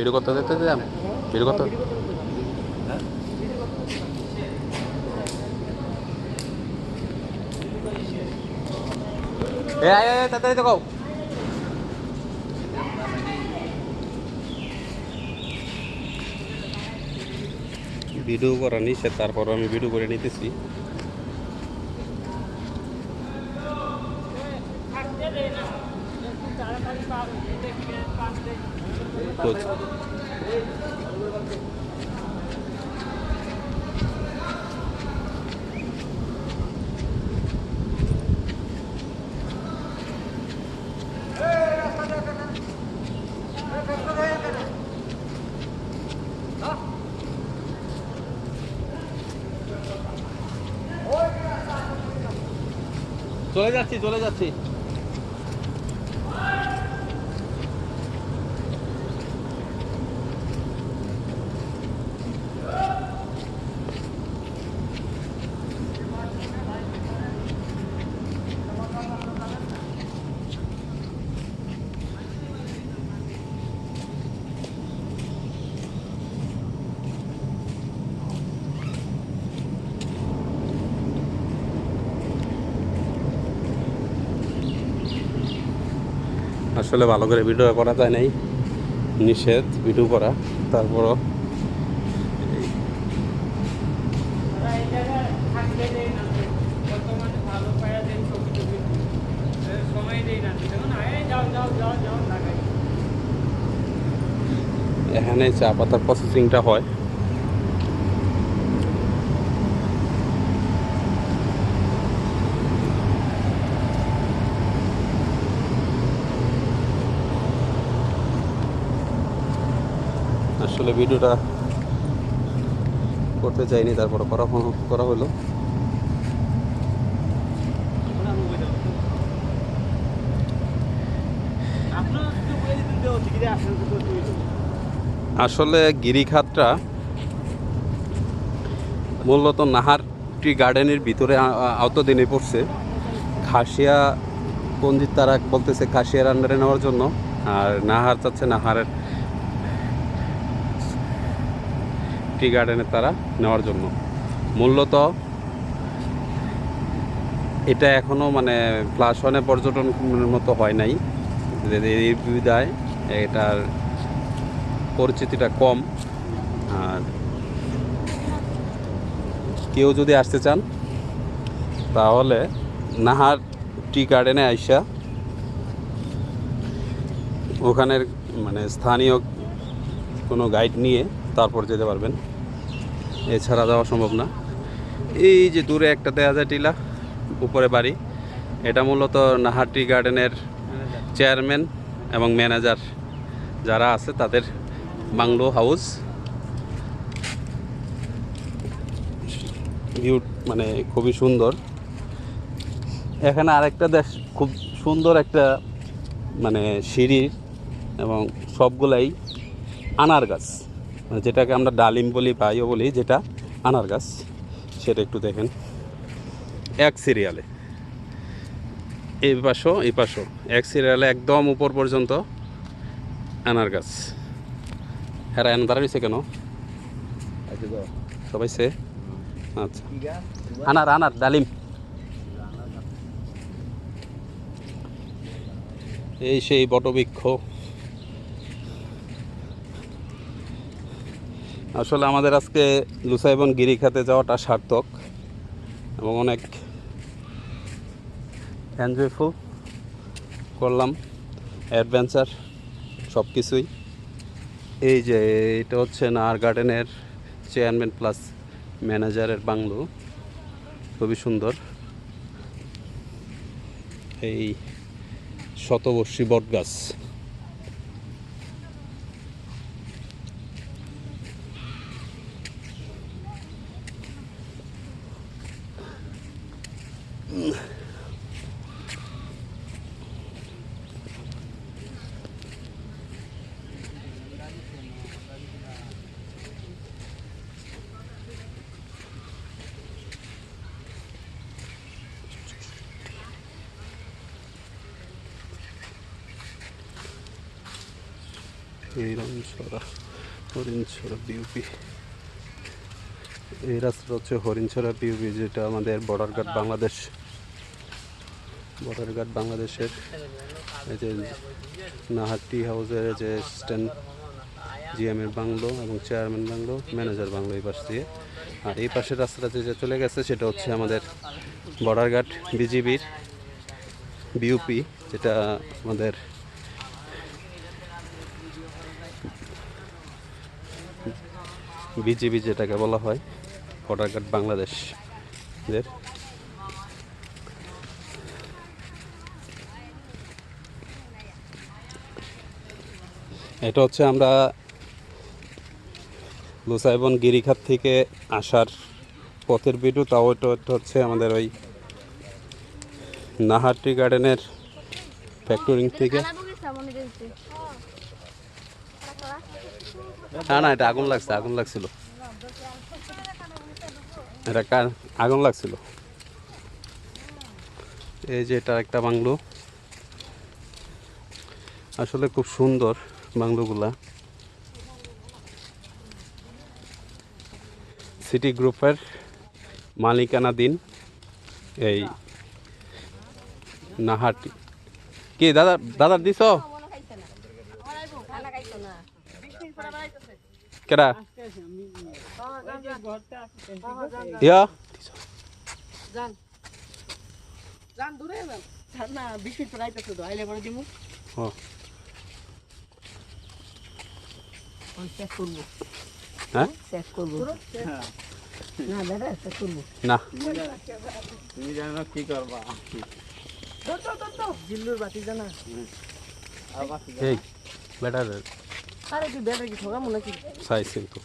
Video করতে এ আয় আয় আয়, তাড়াতাড়ি তো ভিডিও করা নিষেধ তারপর আমি ভিডিও করে নিতেছি। তো চলে যাচ্ছি চলে যাচ্ছি। আসলে ভালো করে ভিডিও করা যায় নাই। নিষেধ ভিডিও করা। তারপরও এখানে চা পাতার প্রসেসিংটা দেয় না বর্তমানে ভালো পায়া দেয় ছবি টবি এ, সময় দেয় না দেখুন এই যাও যাও যাও যাও লাগাই এখানে চা পাতার প্রসেসিংটা হয় আসলে ভিডিওটা করতে চাইনি তারপরে করা করা হলো। আসলে গিরিখাতটা মূলত নাহার টি গার্ডেনের ভিতরে আওতাধীনে পড়ছে। খাসিয়া পঞ্জিত তারা বলতেছে খাসিয়ার আন্ডারে নেওয়ার জন্য, আর নাহার চাচ্ছে নাহারের টি গার্ডেনের তারা নেওয়ার জন্য। মূলত এটা এখনও মানে প্লাস ওয়ানে পর্যটনের মতো হয় নাই। এই বিদায় এটার পরিচিতিটা কম, আর কেউ যদি আসতে চান, তাহলে নাহার টি গার্ডেনে আইসা ওখানের মানে স্থানীয় কোনো গাইড নিয়ে তারপর যেতে পারবেন। এছাড়া যাওয়া সম্ভব না। এই যে দূরে একটা দেয়া যায় টিলা, উপরে বাড়ি। এটা মূলত নাহার টি গার্ডেনের চেয়ারম্যান এবং ম্যানেজার যারা আছে, তাদের বাংলো হাউস। ভিউ মানে খুবই সুন্দর। এখানে আরেকটা দেশ, খুব সুন্দর একটা মানে সিঁড়ি এবং সবগুলাই আনার গাছ। যেটাকে আমরা ডালিম বলি পাইও বলি, যেটা আনার গাছ, সেটা একটু দেখেন। এক সিরিয়ালে। এই পাশও এই পাশও। এক সিরিয়ালে একদম উপর পর্যন্ত আনার গাছ। হ্যাঁ এনে দাঁড়িয়েছে কেন? সবাই সে? আচ্ছা। আনার আনার, ডালিম। এই সেই বটবৃক্ষ। আসলে আমাদের আজকে লুসাইবন গিরিখাতে যাওয়াটা সার্থক এবং অনেক এনজয়ফুল করলাম অ্যাডভেঞ্চার সব কিছুই এই যে এটা হচ্ছে নাহার গার্ডেনের চেয়ারম্যান প্লাস ম্যানেজারের বাংলো, খুবই সুন্দর। এই শতবর্ষী বট গাছ হরিণছড়া হরিণছড়া বিউপি এই রাস্তাটা হচ্ছে হরিণছড়া বিউপি যেটা আমাদের border guard Bangladesh. Border guard বাংলাদেশের এই যে নাহাটি হাউসের যে স্ট্যান্ড জিএমের বাংলো এবং চেয়ারম্যান বাংলো ম্যানেজার বাংলো এই পাশ দিয়ে। আর এই পাশের রাস্তাটা যে চলে গেছে, সেটা হচ্ছে আমাদের বর্ডার গার্ড বিজিবির বিউপি যেটা আমাদের বিজিবি যেটাকে বলা হয় বর্ডার গার্ড বাংলাদেশ এটা হচ্ছে আমরা লুসাইবন গিরিখাত থেকে আসার পথের ভিডিও, তাও এটা হচ্ছে আমাদের ওই নাহারটি গার্ডেনের ফ্যাক্টরিং থেকে। না না, এটা আগুন লাগছে, আগুন লাগছিল। এটা আগুন লাগছিল। এই যে এটা একটা বাংলো। আসলে খুব সুন্দর বাংলোগুলা। সিটি গ্রুপের মালিকানাধীন এই নাহাটি। কি, দাদা দাদা দিছ? কেডা? ইয়া? যান। যান দূরে যান। না বিশ মিনিট তো আইলে পরে দিমু। ও। চেক করব। হ্যাঁ? চেক করব। না দাদা চেক করব। না। তুমি জানো কি করবা? জিল্লুর বাতি জানা। বেটার আরে তুই বেটা কি ঠকা মনে কি সাইজ কিন্তু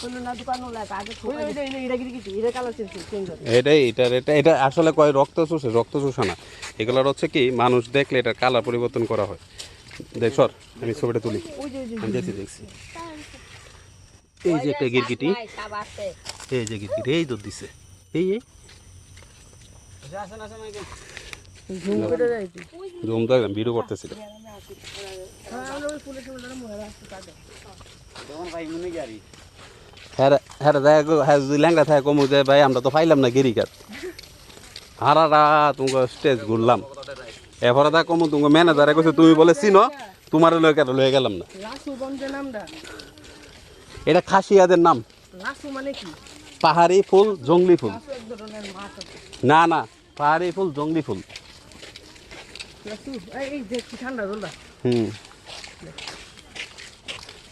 কোনো না দোকান লাগে আগে ঠকা এটা আসলে কয় রক্ত চুষে রক্ত চুষা না। এগুলোর হচ্ছে কি মানুষ দেখলে এটা কালার পরিবর্তন করা হয়। দেখ সর আমি ছবিটা তুলি। আমি দেখছি দেখছি। এই যে একটা গিরগিটি। এই যে গিরগিটি এই দুধ দিছে। এই হ্যাঁ যদি কমু ভাই আমরা তো পাইলাম না গিরিকাত হারা রাত তোমাকে স্টেজ ঘুরলাম এরপরে তা কমু ম্যানেজারে কইছে তুমি বলে চিনো তোমার লয়ে লয়ে গেলাম না এটা খাসিয়াদের নাম পাহাড়ি ফুল জঙ্গলি ফুল না না পাহাড়ি ফুল জঙ্গলি ফুল লাসু এই এই দেখ কি ঠান্ডা জলটা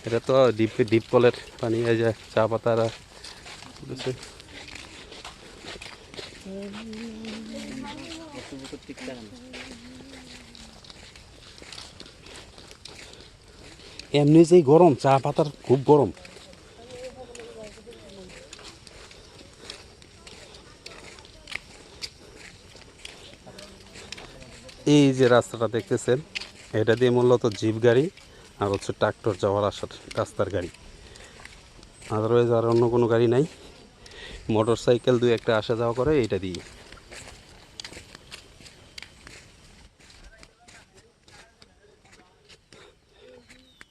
এটা তো ডিপ ডিপ কলের পানি, এই যে চা পাতারা এমনি যে গরম, চা পাতার খুব গরম। এই যে রাস্তাটা দেখতেছেন, এটা দিয়ে মূলত জিপ গাড়ি আর হচ্ছে ট্রাক্টর যাওয়ার আসার রাস্তার গাড়ি। আদারওয়াইজ আর অন্য কোনো গাড়ি নাই। মোটর সাইকেল দুই একটা আসা যাওয়া করে এইটা দিয়ে।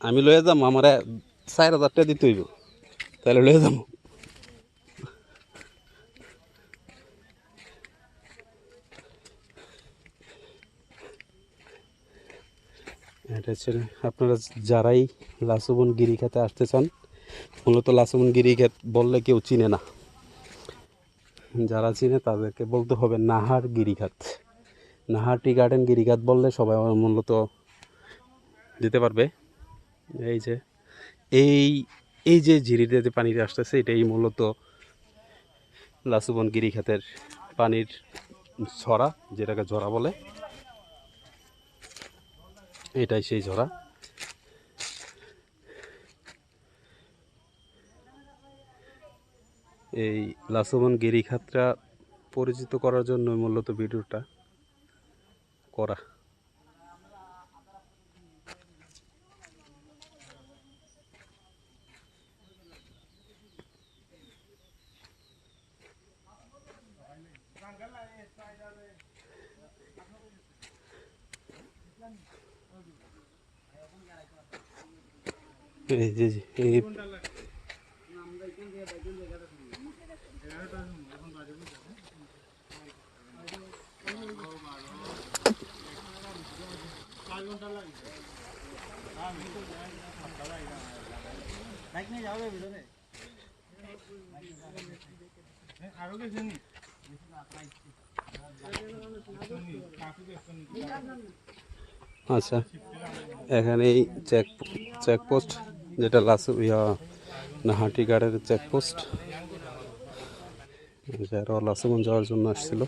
আমি লয়ে যাম, আমার চার হাজার টাকা দিতে হইব। তাহলে লয়ে যাব হচ্ছে আপনারা যারাই লাসুবন গিরিখাতে আসতে চান, মূলত লাসুবন গিরিখাত বললে কেউ চিনে না। যারা চিনে তাদেরকে বলতে হবে নাহার গিরিখাত নাহার টি গার্ডেন গিরিখাত বললে সবাই মূলত দিতে পারবে। এই যে, এই এই যে ঝিরিতে যে পানিটা আসতেছে, এটাই মূলত লাসুবন গিরিখাতের পানির ছড়া, যেটাকে ঝরা বলে। এটাই সেই ঝরা। এই লাসবন গিরিখাতটা পরিচিত করার জন্য মূলত ভিডিওটা করা। আচ্ছা এখানে এই চেক চেকপোস্ট যেটা লাস ইয়া নাহাটি গাড়ের চেকপোস্ট যারা লাসুগঞ্জ যাওয়ার জন্য আসছিল।